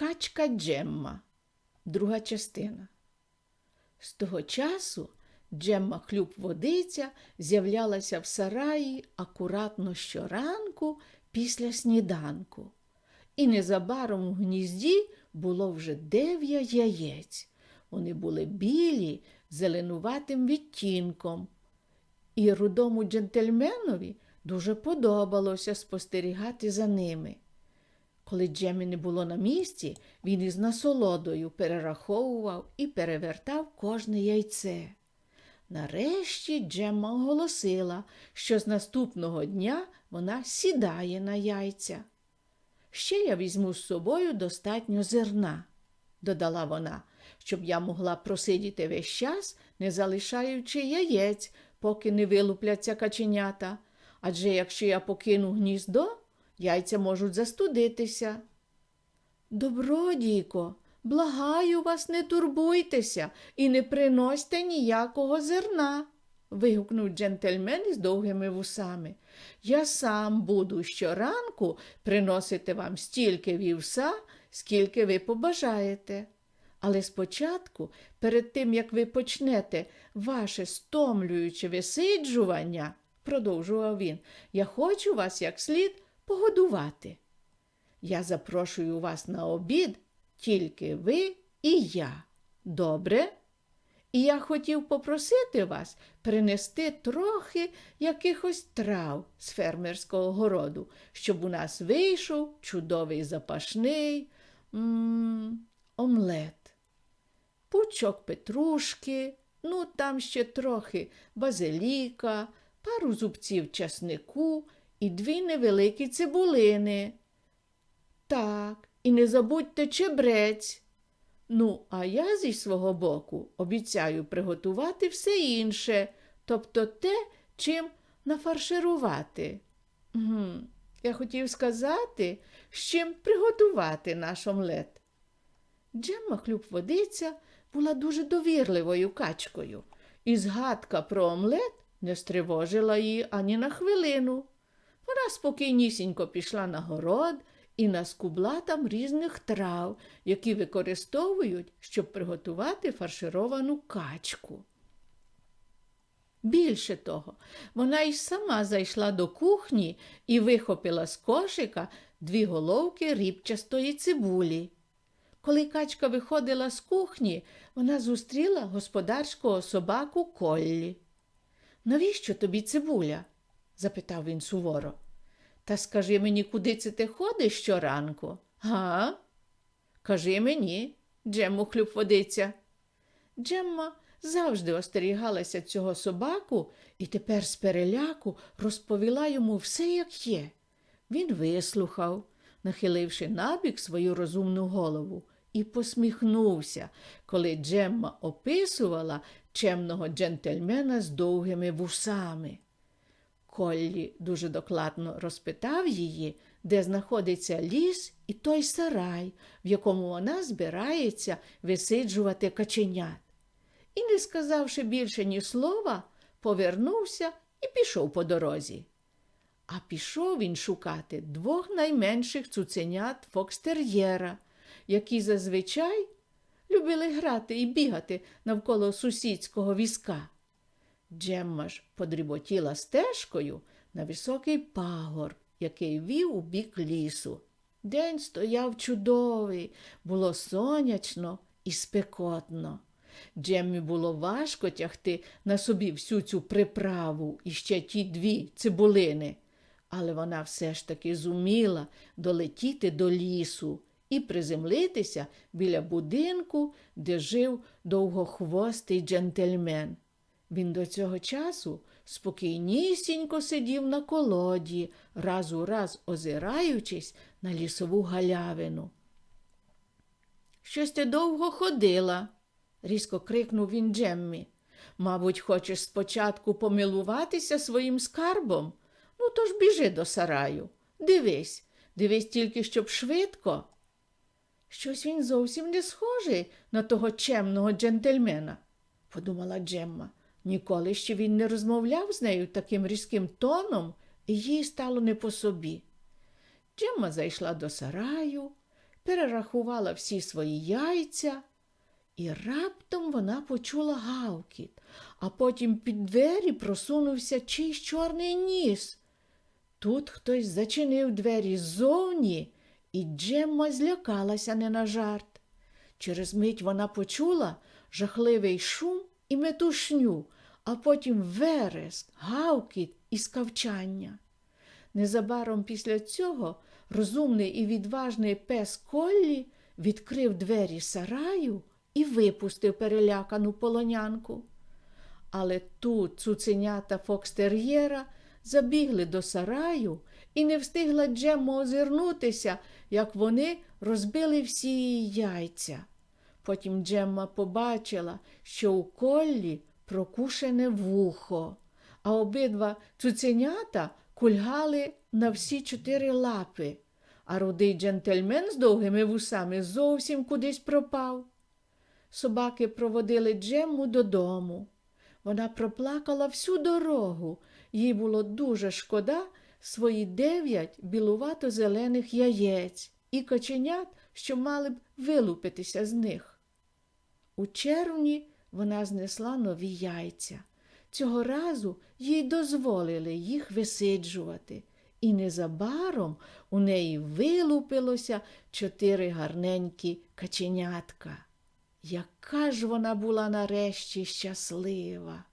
Качка Джемма. Друга частина. З того часу Джемма хлюб водиця з'являлася в сараї акуратно щоранку після сніданку. І незабаром у гнізді було вже дев'ять яєць. Вони були білі, зеленуватим відтінком. І рудому джентльменові дуже подобалося спостерігати за ними. Коли Джемі не було на місці, він із насолодою перераховував і перевертав кожне яйце. Нарешті Джемма оголосила, що з наступного дня вона сідає на яйця. Ще я візьму з собою достатньо зерна, додала вона, щоб я могла просидіти весь час, не залишаючи яєць, поки не вилупляться каченята. Адже якщо я покину гніздо, яйця можуть застудитися. Добродійко, благаю вас, не турбуйтеся і не приносьте ніякого зерна. вигукнув джентльмен із довгими вусами. Я сам буду щоранку приносити вам стільки вівса, скільки ви побажаєте. Але спочатку, перед тим як ви почнете ваше стомлююче висиджування, продовжував він, я хочу вас як слід погодувати. Я запрошую вас на обід тільки ви і я. Добре? І я хотів попросити вас принести трохи якихось трав з фермерського городу, щоб у нас вийшов чудовий запашний м омлет. Пучок петрушки, ну там ще трохи базиліка, пару зубців часнику і дві невеликі цибулини. Так, і не забудьте чебрець. Ну, а я зі свого боку обіцяю приготувати все інше, тобто те, чим нафарширувати. Гм, Я хотів сказати, з чим приготувати наш омлет. Джемма хлюб водиця була дуже довірливою качкою, і згадка про омлет не стривожила її ані на хвилину. Вона спокійнісінько пішла на город і наскубла там різних трав, які використовують, щоб приготувати фаршировану качку. Більше того, вона й сама зайшла до кухні і вихопила з кошика дві головки рібчастої цибулі. Коли качка виходила з кухні, вона зустріла господарського собаку Коллі. Навіщо тобі цибуля? Запитав він суворо. Та скажи мені, куди це ти ходиш щоранку? Га? Кажи мені, Джему хлюб водиться. Джемма завжди остерігалася цього собаку і тепер з переляку розповіла йому все, як є. Він вислухав, нахиливши набік свою розумну голову, і посміхнувся, коли Джемма описувала чемного джентльмена з довгими вусами. Коллі дуже докладно розпитав її, де знаходиться ліс і той сарай, в якому вона збирається висиджувати каченят. І, не сказавши більше ні слова, повернувся і пішов по дорозі. А пішов він шукати двох найменших цуценят фокстер'єра, які зазвичай любили грати і бігати навколо сусідського візка. Джемма ж подріботіла стежкою на високий пагорб, який вів у бік лісу. День стояв чудовий, було сонячно і спекотно. Джеммі було важко тягти на собі всю цю приправу і ще ті дві цибулини, але вона все ж таки зуміла долетіти до лісу і приземлитися біля будинку, де жив довгохвостий джентльмен. Він до цього часу спокійнісінько сидів на колоді, раз у раз озираючись на лісову галявину. Щось ти довго ходила, різко крикнув він Джеммі. Мабуть, хочеш спочатку помилуватися своїм скарбом? Ну, то ж біжи до сараю. Дивись, дивись тільки, щоб швидко. Щось він зовсім не схожий на того чемного джентльмена, подумала Джемма. Ніколи ще він не розмовляв з нею таким різким тоном, і їй стало не по собі. Джемма зайшла до сараю, перерахувала всі свої яйця, і раптом вона почула гавкіт, а потім під двері просунувся чийсь чорний ніс. Тут хтось зачинив двері ззовні, і Джемма злякалася не на жарт. Через мить вона почула жахливий шум і метушню, а потім вереск, гавкіт і скавчання. Незабаром після цього розумний і відважний пес Коллі відкрив двері сараю і випустив перелякану полонянку. Але тут цуценята Фокстер'єра забігли до сараю і не встигла Джемма озирнутися, як вони розбили всі її яйця. Потім Джемма побачила, що у коллі прокушене вухо, а обидва цуценята кульгали на всі чотири лапи, а рудий джентльмен з довгими вусами зовсім кудись пропав. Собаки проводили Джемму додому. Вона проплакала всю дорогу. Їй було дуже шкода свої дев'ять білувато-зелених яєць і коченят, що мали б вилупитися з них. У червні вона знесла нові яйця. Цього разу їй дозволили їх висиджувати, і незабаром у неї вилупилося чотири гарненькі каченятка. Яка ж вона була нарешті щаслива.